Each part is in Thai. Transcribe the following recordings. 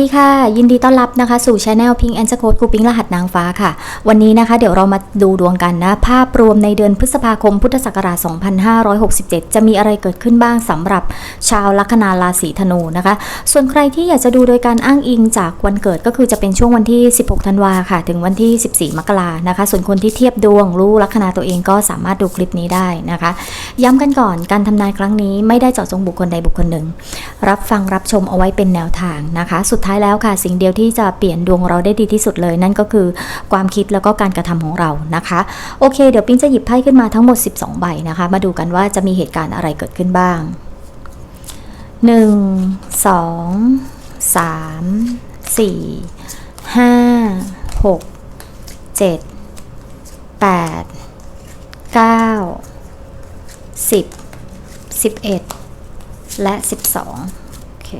ดีค่ะ ยินดีต้อนรับนะคะ สู่ช anel Pink and Code กูปิ้งรหัสนางฟ้าค่ะ วันนี้นะคะ เดี๋ยวเรามาดูดวงกันนะ ภาพรวมในเดือนพฤษภาคมพุทธศักราช 2567 จะมีอะไรเกิดขึ้นบ้างสำหรับชาวลัคนาราศีธนูนะคะ ส่วนใครที่อยากจะดูโดยการอ้างอิงจากวันเกิดก็คือจะเป็นช่วงวันที่ 16 ธันวาค่ะ ถึงวันที่ 14 มกรานะคะ ส่วนคนที่เทียบดวงรู้ลัคนาตัวเองก็สามารถดูคลิปนี้ได้นะคะ ย้ำกันก่อนการทำนายครั้งนี้ไม่ได้เจาะจงบุคคลใดบุคคลหนึ่ง รับฟังรับชมเอาไว้เป็นแนวทางนะคะ สุดท้ายแล้วค่ะ สิ่งเดียวที่จะเปลี่ยนดวงเราได้ดีที่สุดเลย นั่นก็คือความคิดแล้วก็การกระทำของเรานะคะ โอเค เดี๋ยวปิ๊งจะหยิบไพ่ขึ้นมาทั้งหมด 12 ใบนะคะ มาดูกันว่าจะมีเหตุการณ์อะไรเกิดขึ้นบ้าง 1 2 3 4 5 6 7 8 9 10 11 และ 12 โอเค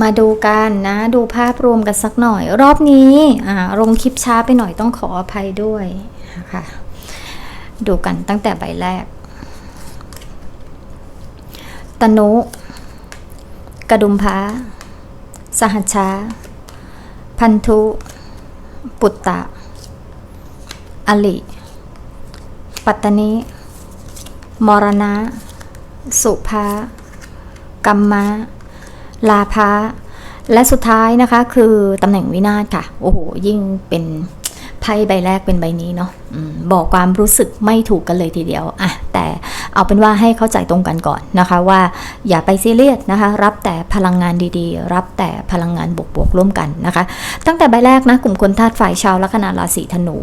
มาดูกันนะ ดูภาพรวมกันสักหน่อย รอบนี้อ่าลงคลิปช้าไปหน่อยต้องขออภัยด้วยนะคะดูกันตั้งแต่ใบแรก ตนุ กระดุมพาสหัชชา พันธุ ปุตตะ อลิ ปัตตนิ มรณะ สุภา กัมมะ ลาภะและสุดท้ายนะคะ คือตำแหน่งวินาศค่ะ โอ้โห ยิ่งเป็นไพ่ใบแรกเป็นใบนี้เนาะอบอกความรู้สึกไม่ถูกกันเลยทีเดียวอะแต่เอาเป็นว่าให้เข้าใจตรงกันก่อนนะคะ ว่าอย่าไปซีเรียสนะคะ รับแต่พลังงานดีๆ รับแต่พลังงานบวกๆร่วมกันนะคะ ตั้งแต่ใบแรกนะกลุ่มคนธาตุฝ่ายชาวลัคนาราศีธนู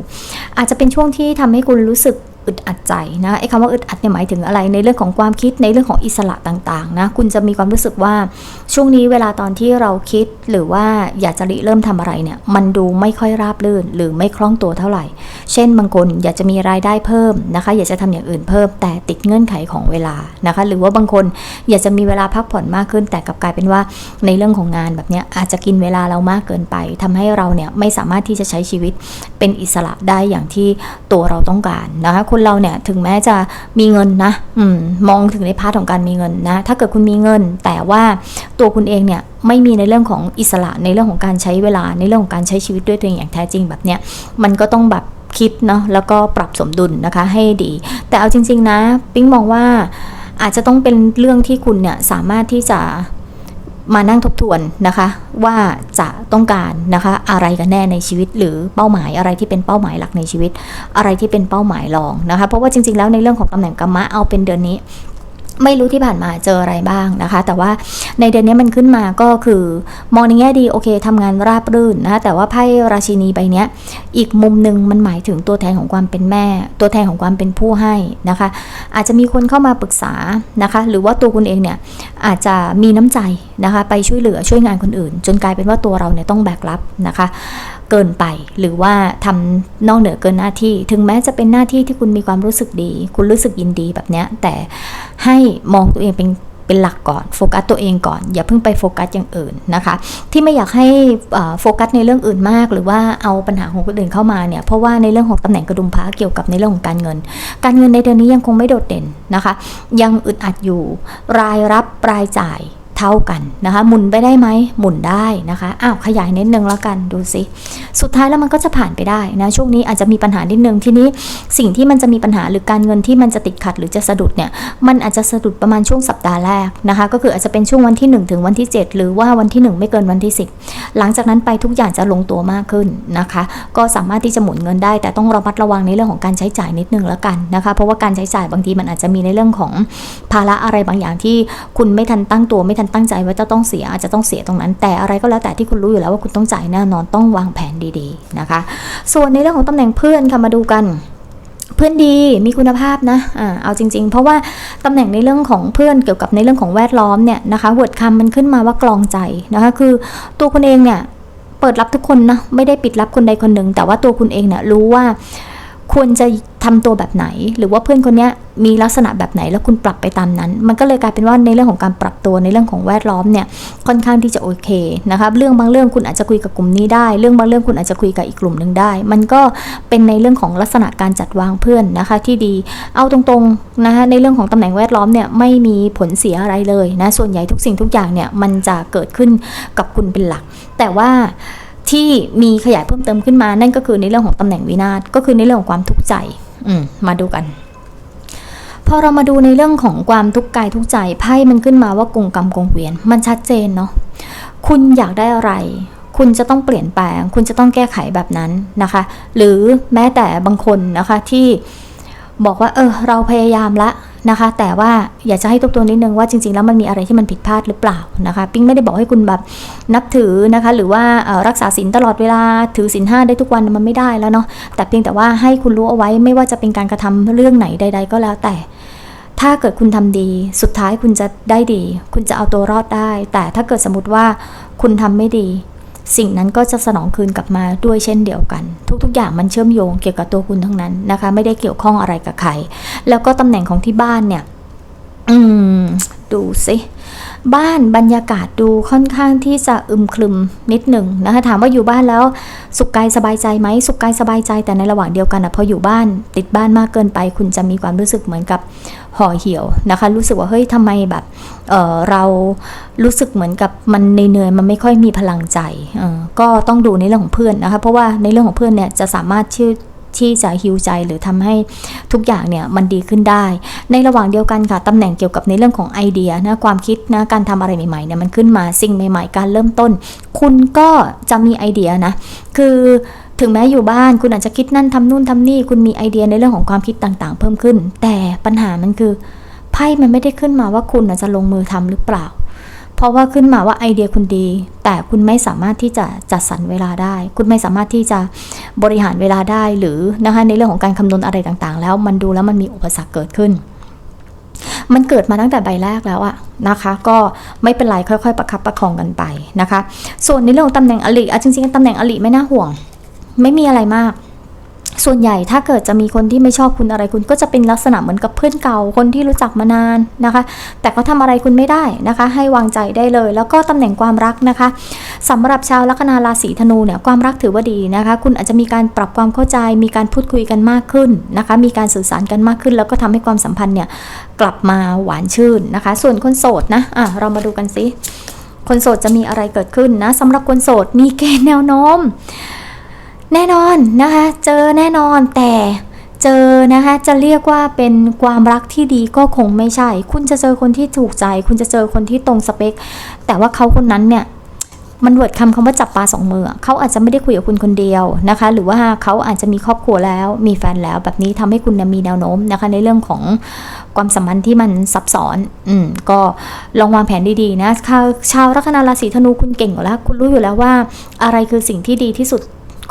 อาจจะเป็นช่วงที่ทำให้คุณรู้สึก อึดอัดใจนะไอ้คำว่าอึดอัดเนี่ยหมายถึงอะไรในเรื่องของความคิดในเรื่องของอิสระต่างๆนะคุณจะมีความรู้สึกว่าช่วงนี้เวลาตอนที่เราคิดหรือว่าอยากจะริเริ่มทำอะไรเนี่ยมันดูไม่ค่อยราบรื่น หรือไม่คล่องตัวเท่าไหร่ เช่นบางคนอยากจะมีรายได้เพิ่มนะคะ อยากจะทำอย่างอื่นเพิ่ม แต่ติดเงื่อนไขของเวลานะคะ หรือว่าบางคนอยากจะมีเวลาพักผ่อนมากขึ้น แต่กลับกลายเป็นว่าในเรื่องของงานแบบเนี้ยอาจจะกินเวลาเรามากเกินไปทำให้เราเนี่ยไม่สามารถที่จะใช้ชีวิตเป็นอิสระได้อย่างที่ตัวเราต้องการนะคะคนเราเนี่ยถึงแม้จะมีเงินนะอืมมองถึงในพาร์ทของการมีเงินนะ ถ้าเกิดคุณมีเงิน แต่ว่าตัวคุณเองเนี่ยไม่มีในเรื่องของอิสระในเรื่องของการใช้เวลาในเรื่องของการใช้ชีวิตด้วยตัวเองอย่างแท้จริงแบบเนี้ยมันก็ต้องแบบคิดเนาะแล้วก็ปรับสมดุลนะคะให้ดี แต่เอาจริง ๆ นะ ปิ๊งมองว่าอาจจะต้องเป็นเรื่องที่คุณเนี่ยสามารถที่จะ มานั่งทบทวนนะคะ ว่าจะต้องการนะคะอะไรกันแน่ในชีวิต หรือเป้าหมายอะไรที่เป็นเป้าหมายหลักในชีวิต อะไรที่เป็นเป้าหมายรองนะคะ เพราะว่าจริงๆแล้วในเรื่องของตำแหน่งกรรมะเอาเป็นเดือนนี้ ไม่รู้ที่ผ่านมาเจออะไรบ้างนะคะ แต่ว่าในเดือนนี้มันขึ้นมาก็คือมองในแง่ดีโอเคทำงานราบรื่นนะคะแต่ว่าไพ่ราชินีใบเนี้ยอีกมุมหนึ่งมันหมายถึงตัวแทนของความเป็นแม่ ตัวแทนของความเป็นผู้ให้นะคะ อาจจะมีคนเข้ามาปรึกษานะคะ หรือว่าตัวคุณเองเนี่ยอาจจะมีน้ำใจนะคะ ไปช่วยเหลือช่วยงานคนอื่น จนกลายเป็นว่าตัวเราเนี่ยต้องแบกรับนะคะ เกินไป หรือว่าทำนอกเหนือเกินหน้าที่ ถึงแม้จะเป็นหน้าที่ที่คุณมีความรู้สึกดี คุณรู้สึกยินดีแบบเนี้ย แต่ให้มองตัวเองเป็นเป็นหลักก่อนโฟกัสตัวเองก่อน อย่าเพิ่งไปโฟกัสอย่างอื่นนะคะ ที่ไม่อยากให้อ่อโฟกัสในเรื่องอื่นมาก หรือว่าเอาปัญหาของคนอื่นเข้ามาเนี่ยเพราะว่าในเรื่องของตำแหน่งกระดุมพระเกี่ยวกับในเรื่องของการเงิน การเงินในเดือนนี้ยังคงไม่โดดเด่นนะคะ ยังอึดอัดอยู่รายรับรายจ่าย ท่ากันนะคะ หมุนไปได้ไหมหมุนได้นะคะอ้าวขยายนิดนึงแล้วกันดูสิสุดท้ายแล้วมันก็จะผ่านไปได้นะช่วงนี้อาจจะมีปัญหานิดนึงทีนี้สิ่งที่มันจะมีปัญหาหรือการเงินที่มันจะติดขัดหรือจะสะดุดเนี่ยมันอาจจะสะดุดประมาณช่วงสัปดาห์แรกนะคะ ก็คืออาจจะเป็นช่วงวันที่ 1 ถึงวันที่ 7 หรือว่าวันที่ 1 ไม่เกินวันที่ 10 หลังจากนั้นไปทุกอย่างจะลงตัวมากขึ้นนะคะ ก็สามารถที่จะหมุนเงินได้ แต่ต้องระมัดระวังในเรื่องของการใช้จ่ายนิดนึงแล้วกันนะคะ เพราะว่าการใช้จ่ายบางทีมันอาจจะมีในเรื่องของภาระอะไรบางอย่างที่คุณไม่ทันตั้งตัวไม่ทันตั้งใจว่าจะต้องเสียอาจจะต้องเสียตรงนั้น แต่อะไรก็แล้วแต่ที่คุณรู้อยู่แล้วว่าคุณต้องจ่ายแน่นอนต้องวางแผนดีๆนะคะ ส่วนในเรื่องของตำแหน่งเพื่อนค่ะมาดูกันเพื่อนดีมีคุณภาพนะอ่าเอาจริง ๆ เพราะว่าตำแหน่งในเรื่องของเพื่อนเกี่ยวกับในเรื่องของแวดล้อมเนี่ยนะคะเวิร์ดคำมันขึ้นมาว่ากลองใจนะคะ คือตัวคุณเองเนี่ยเปิดรับทุกคนนะไม่ได้ปิดรับคนใดคนหนึ่งแต่ว่าตัวคุณเองเนี่ยรู้ว่า ควรจะทำตัวแบบไหน หรือว่าเพื่อนคนนี้มีลักษณะแบบไหนแล้วคุณปรับไปตามนั้น มันก็เลยกลายเป็นว่าในเรื่องของการปรับตัวในเรื่องของแวดล้อมเนี่ยค่อนข้างที่จะโอเคนะคะเรื่องบางเรื่องคุณอาจจะคุยกับกลุ่มนี้ได้ เรื่องบางเรื่องคุณอาจจะคุยกับอีกกลุ่มหนึ่งได้ มันก็เป็นในเรื่องของลักษณะการจัดวางเพื่อนนะคะที่ดีเอาตรงๆนะคะในเรื่องของตำแหน่งแวดล้อมเนี่ยไม่มีผลเสียอะไรเลยนะส่วนใหญ่ทุกสิ่งทุกอย่างเนี่ยมันจะเกิดขึ้นกับคุณเป็นหลัก แต่ว่า ที่มีขยายเพิ่มเติมขึ้นมา นั่นก็คือในเรื่องของตำแหน่งวินาศก็คือในเรื่องของความทุกข์ใจอืมาดูกันพอเรามาดูในเรื่องของความทุกข์กายทุกข์ใจไพ่มันขึ้นมาว่ากงกรรมกงเวียน มันชัดเจนเนาะคุณอยากได้อะไร คุณจะต้องเปลี่ยนแปลง คุณจะต้องแก้ไขแบบนั้นนะคะ หรือแม้แต่บางคนนะคะที่บอกว่าเออเราพยายามละ นะคะ แต่ว่าอยากจะให้ทบทวนนิดนึงว่าจริงๆ แล้วมันมีอะไรที่มันผิดพลาดหรือเปล่านะคะ ปิ๊งไม่ได้บอกให้คุณแบบนับถือนะคะ หรือว่ารักษาศีลตลอดเวลาถือศีลห้าได้ทุกวันมันไม่ได้แล้วเนาะแต่เพียงแต่ว่าให้คุณรู้เอาไว้ไม่ว่าจะเป็นการกระทำเรื่องไหนใด ๆ ก็แล้วแต่ถ้าเกิดคุณทำดี สุดท้ายคุณจะได้ดี คุณจะเอาตัวรอดได้ แต่ถ้าเกิดสมมติว่าคุณทำไม่ดี สิ่งนั้นก็จะสนองคืนกลับมาด้วยเช่นเดียวกัน ทุกๆ อย่างมันเชื่อมโยงเกี่ยวกับตัวคุณทั้งนั้นนะคะ ไม่ได้เกี่ยวข้องอะไรกับใคร แล้วก็ตำแหน่งของที่บ้านเนี่ย อืม ดูสิบ้านบรรยากาศดูค่อนข้างที่จะอึมครึมนิดหนึ่งนะคะถามว่าอยู่บ้านแล้วสุขกายสบายใจไหมสุขกายสบายใจแต่ในระหว่างเดียวกันนะพออยู่บ้านติดบ้านมากเกินไป คุณจะมีความรู้สึกเหมือนกับห่อเหี่ยวนะคะ รู้สึกว่าเฮ้ยทำไมแบบเเรารู้สึกเหมือนกับมันเหนื่อยมันไม่ค่อยมีพลังใจก็ต้องดูในเรื่องของเพื่อนนะคะเพราะว่าในเรื่องของเพื่อนเนี่ยจะสามารถชื่อ ที่จะฮิวใจหรือทำให้ทุกอย่างเนี่ยมันดีขึ้นได้ ในระหว่างเดียวกันค่ะตำแหน่งเกี่ยวกับในเรื่องของไอเดียนะความคิดนะการทำอะไรใหม่ๆเนี่ยมันขึ้นมาสิ่งใหม่ ๆ การเริ่มต้น คุณก็จะมีไอเดียนะคือถึงแม้อยู่บ้านคุณอาจจะคิดนั่นทำนู่นทำนี่ คุณมีไอเดียในเรื่องของความคิดต่างๆ เพิ่มขึ้น แต่ปัญหามันคือไพ่มันไม่ได้ขึ้นมาว่าคุณจะลงมือทำหรือเปล่า เพราะว่าขึ้นมาว่าไอเดียคุณดี แต่คุณไม่สามารถที่จะจัดสรรเวลาได้ คุณไม่สามารถที่จะบริหารเวลาได้หรือนะคะในเรื่องของการคำนวณอะไรต่างๆ แล้วมันดูแล้วมันมีอุปสรรคเกิดขึ้น มันเกิดมาตั้งแต่ใบแรกแล้วอะนะคะ ก็ไม่เป็นไรค่อยๆ ประคับประคองกันไปนะคะ ส่วนในเรื่องของตำแหน่งอลิอะจริงๆตำแหน่งอลิไม่น่าห่วง ไม่มีอะไรมาก ส่วนใหญ่ถ้าเกิดจะมีคนที่ไม่ชอบคุณอะไรคุณก็จะเป็นลักษณะเหมือนกับเพื่อนเก่าคนที่รู้จักมานานนะคะ แต่เขาทำอะไรคุณไม่ได้นะคะ ให้วางใจได้เลย แล้วก็ตำแหน่งความรักนะคะสำหรับชาวลัคนาราศีธนูเนี่ยความรักถือว่าดีนะคะ คุณอาจจะมีการปรับความเข้าใจ มีการพูดคุยกันมากขึ้นนะคะ มีการสื่อสารกันมากขึ้น แล้วก็ทำให้ความสัมพันธ์เนี่ยกลับมาหวานชื่นนะคะ ส่วนคนโสดนะอะเรามาดูกันสิคนโสดจะมีอะไรเกิดขึ้นนะสำหรับคนโสดมีเกณฑ์แนวโน้ม แน่นอนนะคะ เจอแน่นอนแต่เจอนะคะจะเรียกว่าเป็นความรักที่ดีก็คงไม่ใช่ คุณจะเจอคนที่ถูกใจ คุณจะเจอคนที่ตรงสเปค แต่ว่าเขาคนนั้นเนี่ยมันเวิร์ดคำคำว่าจับปลาสองมือเขาอาจจะไม่ได้คุยกับคุณคนเดียวนะคะ หรือว่าเขาอาจจะมีครอบครัวแล้วมีแฟนแล้วแบบนี้ทำให้คุณมีแนวโน้มนะคะ ในเรื่องของความสัมพันธ์ที่มันซับซ้อน อืมก็ลองวางแผนดีๆนะชาวชาวลัคนาราศีธนูคุณเก่งอยู่แล้ว คุณรู้อยู่แล้วว่า อะไรคือสิ่งที่ดีที่สุด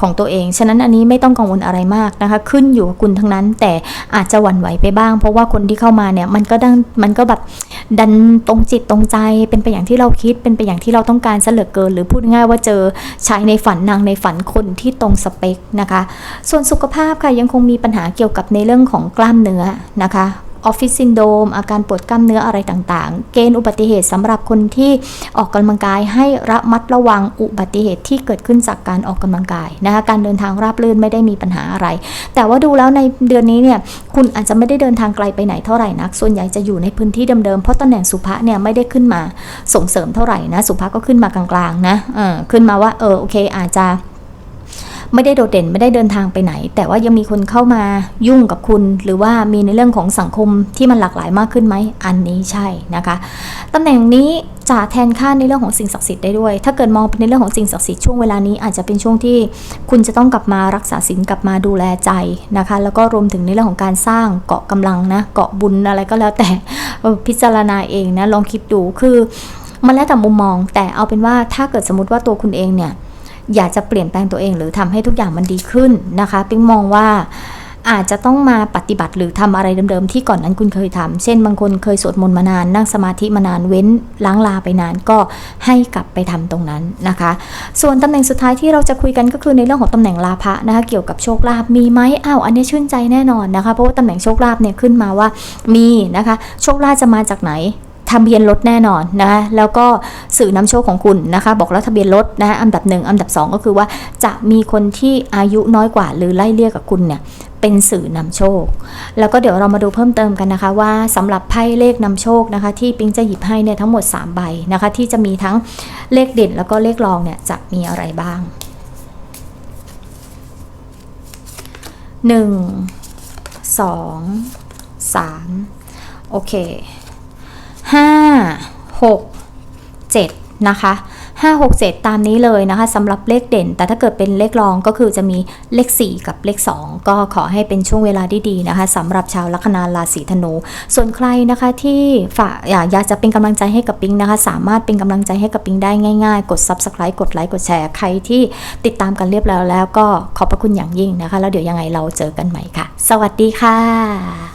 ของตัวเอง ฉะนั้นอันนี้ไม่ต้องกังวลอะไรมากนะคะ ขึ้นอยู่กับคุณทั้งนั้น แต่อาจจะหวั่นไหวไปบ้าง เพราะว่าคนที่เข้ามาเนี่ยมันก็ดังมันก็แบบดันตรงจิตตรงใจ เป็นไปอย่างที่เราคิด เป็นไปอย่างที่เราต้องการเหลือเกิน หรือพูดง่ายว่าเจอชายในฝันนางในฝันคนที่ตรงสเปคนะคะ ส่วนสุขภาพค่ะยังคงมีปัญหาเกี่ยวกับในเรื่องของกล้ามเนื้อนะคะ ออฟฟิศซินโดมอาการปวดกล้ามเนื้ออะไรต่างๆ เกณฑ์อุบัติเหตุสำหรับคนที่ออกกำลังกายให้ระมัดระวังอุบัติเหตุที่เกิดขึ้นจากการออกกำลังกายนะคะการเดินทางราบรื่นไม่ได้มีปัญหาอะไร แต่ว่าดูแล้วในเดือนนี้เนี่ยคุณอาจจะไม่ได้เดินทางไกลไปไหนเท่าไหร่นัก ส่วนใหญ่จะอยู่ในพื้นที่เดิมๆเพราะตำแหน่งสุภะเนี่ยไม่ได้ขึ้นมาส่งเสริมเท่าไหร่นะสุภะก็ขึ้นมากลางๆนะเออขึ้นมาว่าเออโอเคอาจจะ ไม่ได้โดดเด่นไม่ได้เดินทางไปไหน แต่ว่ายังมีคนเข้ามายุ่งกับคุณ หรือว่ามีในเรื่องของสังคมที่มันหลากหลายมากขึ้นไหมอันนี้ใช่นะคะตำแหน่งนี้จะแทนค่าในเรื่องของสิ่งศักดิ์สิทธิ์ได้ด้วย ถ้าเกิดมองเป็นในเรื่องของสิ่งศักดิ์สิทธิ์ช่วงเวลานี้อาจจะเป็นช่วงที่คุณจะต้องกลับมารักษาศีลกลับมาดูแลใจนะคะ แล้วก็รวมถึงในเรื่องของการสร้างเกาะกำลังนะเกาะบุญอะไรก็แล้วแต่พิจารณาเองนะลองคิดดูคือมันแล้วแต่มุมมอง แต่เอาเป็นว่าถ้าเกิดสมมติว่าตัวคุณเองเนี่ย อยากจะเปลี่ยนแปลงตัวเอง หรือทำให้ทุกอย่างมันดีขึ้นนะคะปิ๊งมองว่าอาจจะต้องมาปฏิบัติหรือทำอะไรเดิมๆ ที่ก่อนนั้นคุณเคยทำเช่นบางคนเคยสวดมนต์มานาน นั่งสมาธิมานานเว้นล้างลาไปนานก็ให้กลับไปทำตรงนั้นนะคะ ส่วนตำแหน่งสุดท้ายที่เราจะคุยกันก็คือในเรื่องของตำแหน่งลาภะนะคะเกี่ยวกับโชคลาภมีไหมอ้าวอันนี้ชื่นใจแน่นอนนะคะเพราะว่าตำแหน่งโชคลาภเนี่ยขึ้นมาว่ามีนะคะ โชคลาภจะมาจากไหน ทะเบียนรถแน่นอนนะคะแล้วก็สื่อนำโชคของคุณนะคะ บอกแล้วทะเบียนรถนะคะอันดับหนึ่งอันดับสองก็คือว่าจะมีคนที่อายุน้อยกว่าหรือไล่เลี่ยกับคุณเนี่ยเป็นสื่อนำโชค แล้วก็เดี๋ยวเรามาดูเพิ่มเติมกันนะคะ ว่าสำหรับไพ่เลขนำโชคนะคะ ที่ปิงจะหยิบให้เนี่ยทั้งหมด 3 ใบนะคะ ที่จะมีทั้งเลขเด่นแล้วก็เลขรองเนี่ยจะมีอะไรบ้าง 1 2 3 โอเค ห้าหกเจ็ดนะคะห้าหกเจ็ดตามนี้เลยนะคะสำหรับเลขเด่น แต่ถ้าเกิดเป็นเลขรองก็คือจะมีเลข 4 กับเลข 2 ก็ขอให้เป็นช่วงเวลาที่ดีนะคะสำหรับชาวลัคนาราศีธนู ส่วนใครนะคะที่ฝากอยากจะเป็นกำลังใจให้กับปิงนะคะ สามารถเป็นกำลังใจให้กับปิงได้ง่ายๆ กด subscribe กดไลค์กดแชร์ ใครที่ติดตามกันเรียบร้อยแล้วก็ขอบพระคุณอย่างยิ่งนะคะ แล้วเดี๋ยวยังไงเราเจอกันใหม่ค่ะ สวัสดีค่ะ